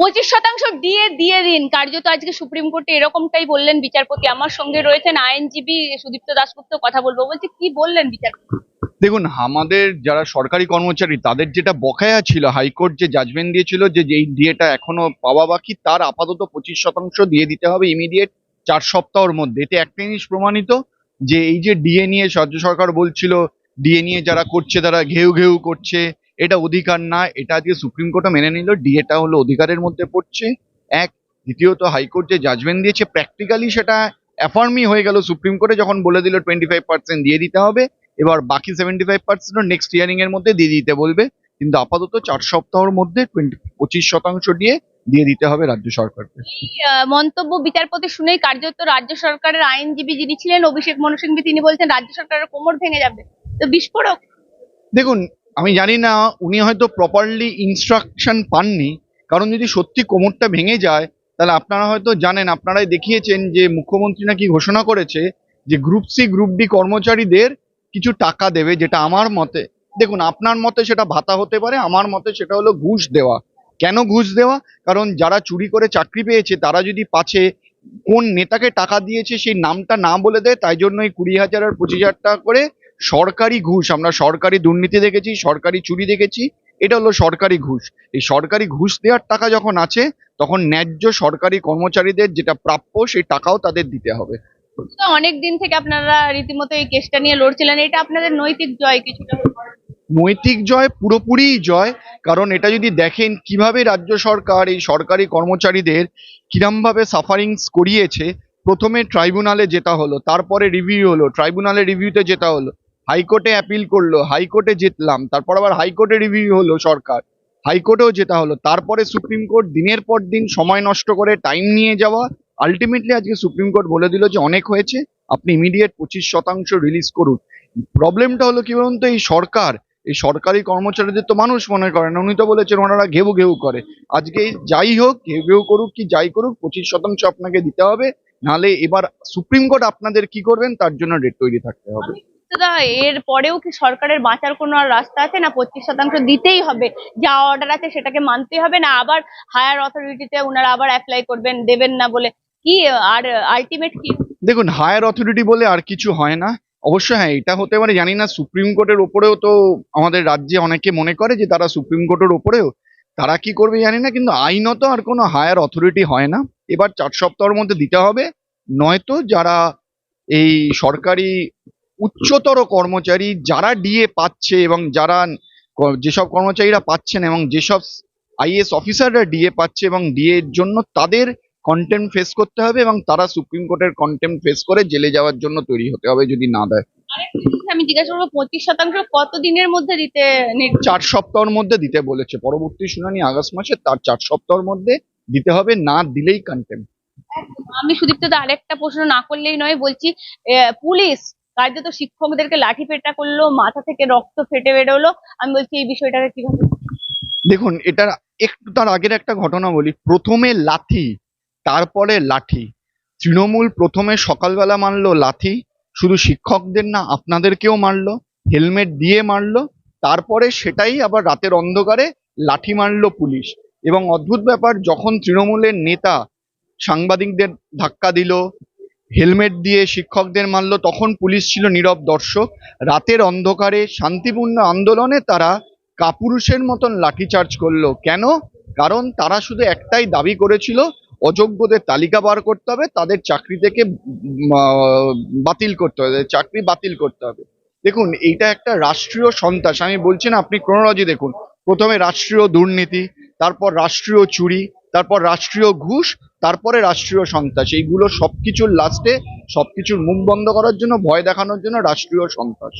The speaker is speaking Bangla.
পঁচিশ শতাংশ দিয়ে দিয়ে দিন। কার্যত আজকে সুপ্রিম কোর্টে এরকমটাই বললেন বিচারপতি। আমার সঙ্গে রয়েছেন আইনজীবী সুদীপ্ত দাসগুপ্ত কথা বলব। বলছি, কি বললেন বিচারপতি? দেখুন, আমাদের যারা সরকারি কর্মচারী, তাদের যেটা বকেয়া ছিল, হাইকোর্ট যে জাজমেন্ট দিয়েছিল যে যেই ডিএটা এখনও পাওয়া বাকি, তার আপাতত পঁচিশ শতাংশ দিয়ে দিতে হবে ইমিডিয়েট চার সপ্তাহের মধ্যে। এতে একটা জিনিস প্রমাণিত, যে এই যে ডিএ নিয়ে রাজ্য সরকার বলছিল ডিএ নিয়ে যারা করছে, তারা ঘেউ ঘেউ করছে। এটা অধিকার না এটা আজকে সুপ্রিম কোর্টও মেনে নিল ডিএটা হলো অধিকারের মধ্যে পড়ছে। এক দ্বিতীয়ত হাইকোর্ট যে জাজমেন্ট দিয়েছে প্র্যাকটিক্যালি সেটা অ্যাফার্মই হয়ে গেল সুপ্রিম কোর্টে যখন বলে দিল টোয়েন্টি ফাইভ পার্সেন্ট দিয়ে দিতে হবে এবার বাকি seventy five percent next hearing এর মধ্যে দিয়ে দিতে বলবে। কিন্তু আপাতত চার সপ্তাহের মধ্যে টোয়েন্টি পঁচিশ শতাংশ দিয়ে দিয়ে দিতে হবে রাজ্য সরকারকে। মন্তব্য বিচারপতি শুনেই কার্যত রাজ্য সরকারের আইনজীবী যিনি ছিলেন অভিষেক মনু সিংভি তিনি বলছেন রাজ্য সরকারের কোমর ভেঙে যাবে। তো বিস্ফোরক। দেখুন আমি জানি না উনি হয়তো প্রপারলি ইনস্ট্রাকশন পাননি। কারণ যদি সত্যি কোমরটা ভেঙে যায়, তাহলে আপনারা হয়তো জানেন, আপনারাই দেখিয়েছেন যে মুখ্যমন্ত্রী নাকি ঘোষণা করেছে যে গ্রুপ সি গ্রুপ ডি কর্মচারীদের কিছু টাকা দেবে যেটা আমার মতে। দেখুন, আপনার মতে সেটা ভাতা হতে পারে, আমার মতে সেটা হলো ঘুষ দেওয়া। কেন ঘুষ দেওয়া? কারণ যারা চুরি করে চাকরি পেয়েছে, তারা যদি পাছে কোন নেতাকে টাকা দিয়েছে, সেই নামটা না বলে দেয়, তাই জন্য এই কুড়ি হাজার আর পঁচিশ হাজার টাকা করে সরকারি ঘুষ আমরা সরকারি দুর্নীতি দেখেছি সরকারি চুরি দেখেছি এটা হলো সরকারি ঘুষ। এই সরকারি ঘুষ দেওয়ার টাকা যখন আছে তখন ন্যায্য সরকারি কর্মচারীদের যেটা প্রাপ্য সেই টাকাও তাদের দিতে হবে। অনেক দিন থেকে আপনারা রীতিমতো এই কেসটা নিয়ে লড়ছিলেন এটা আপনাদের নৈতিক জয় কিছুটা? নৈতিক জয় পুরোপুরিই জয় কারণ এটা যদি দেখেন কীভাবে রাজ্য সরকার এই সরকারি কর্মচারীদের কিরমভাবে সাফারিংস করিয়েছে প্রথমে ট্রাইব্যুনালে যেটা হলো তারপরে রিভিউ হলো ট্রাইব্যুনালে রিভিউতে যেটা হলো হাইকোর্টে অ্যাপিল করল, হাইকোর্টে জিতলাম, তারপর আবার হাইকোর্টে রিভিউ হলো সরকার। হাইকোর্টেও যেটা হলো। তারপরে সুপ্রিম কোর্ট দিনের পর দিন সময় নষ্ট করে টাইম নিয়ে যাওয়া আলটিমেটলি আজকে সুপ্রিম কোর্ট বলে দিল যে অনেক হয়েছে, আপনি ইমিডিয়েট পঁচিশ শতাংশ রিলিজ করুন। প্রবলেমটা হলো কি বলুন তো, এই সরকার, এই সরকারি কর্মচারীদের তো মানুষ মনে করে না। উনি তো বলেছেন ওনারা ঘেউ ঘেউ করে। আজকে যাই হোক, ঘেউ ঘেউ করুক কি যাই করুক, পঁচিশ শতাংশ আপনাকে দিতে হবে। নাহলে এবার সুপ্রিম কোর্ট আপনাদের কি করবেন, তার জন্য ডেট তৈরি থাকতে হবে। দাদা, এর পরেও কি সরকারের বাঁচার কোনো আর রাস্তা আছে? না পঁচিশ শতাংশ দিতেই হবে। যা অর্ডার আছে সেটাকে মানতে হবে, না আবার হায়ার অথরিটিতে ওনারা আবার অ্যাপ্লাই করবেন, দেবেন না বলে। কি, আর আলটিমেট কি? দেখুন হায়ার অথরিটি বলে আর কিছু হয় না। অবশ্যই হ্যাঁ এটা হতে পারে, জানি না, সুপ্রিম কোর্টের ওপরেও তো আমাদের রাজ্যে অনেকে মনে করে যে তারা সুপ্রিম কোর্টের ওপরেও। তারা কি করবে জানি না, কিন্তু আইনত আর কোনো হায়ার অথরিটি হয় না। এবার চার সপ্তাহের মধ্যে দিতে হবে। নয়তো যারা এই সরকারি উচ্চতর কর্মচারী যারা ডিএ পাচ্ছে এবং যারা যেসব কর্মচারীরা পাচ্ছেন এবং যেসব আইএস অফিসাররা ডিএ পাচ্ছে এবং ডিএ এর জন্য তাদের কন্টেম্প ফেস করতে হবে এবং তারা সুপ্রিম কোর্টের কন্টেম্প ফেস করে জেলে যাওয়ার জন্য তৈরি হতে হবে যদি না দেয়। আমি জিজ্ঞাসা করব পঁচিশ শতাংশ কত দিনের মধ্যে দিতে চার সপ্তাহের মধ্যে দিতে বলেছে। পরবর্তী শুনানি আগস্ট মাসে তার চার সপ্তাহের মধ্যে দিতে হবে না দিলেই কন্টেম্প আমি সুদীপ্ত আরেকটা প্রশ্ন না করলেই নয় বলছি পুলিশ কার্যত শিক্ষকদেরকে লাঠি পেটা করল, মাথা থেকে রক্ত ফেটে বেরোলো। আমি বলছি, এই বিষয়টাকে কীভাবে দেখুন, এটার একটু তার আগের একটা ঘটনা বলি। প্রথমে লাথি তারপরে লাঠি। তৃণমূল প্রথমে সকালবেলা মারলো লাথি শুধু শিক্ষকদের না, আপনাদেরকেও মারলো হেলমেট দিয়ে মারলো তারপরে সেটাই আবার রাতের অন্ধকারে লাঠি মারলো পুলিশ। এবং অদ্ভুত ব্যাপার, যখন তৃণমূলের নেতা সাংবাদিকদের ধাক্কা দিল হেলমেট দিয়ে শিক্ষকদের মারলো, তখন পুলিশ ছিল নীরব দর্শক। রাতের অন্ধকারে শান্তিপূর্ণ আন্দোলনে তারা কাপুরুষের মতন লাঠিচার্জ করল। কেন? কারণ তারা শুধু একটাই দাবি করেছিল, অযোগ্যদের তালিকা বার করতে হবে, তাদের চাকরি থেকে বাতিল করতে হবে চাকরি বাতিল করতে হবে। দেখুন, এইটা একটা রাষ্ট্রীয় সন্ত্রাস। আমি বলছি না, আপনি ক্রোনোলজি দেখুন। প্রথমে রাষ্ট্রীয় দুর্নীতি, তারপর রাষ্ট্রীয় চুরি তারপর রাষ্ট্রীয় ঘুষ, তারপরে রাষ্ট্রীয় সন্ত্রাস। এইগুলো সবকিছুর লাস্টে সবকিছুর মুখ বন্ধ করার জন্য, ভয় দেখানোর জন্য রাষ্ট্রীয় সন্ত্রাস।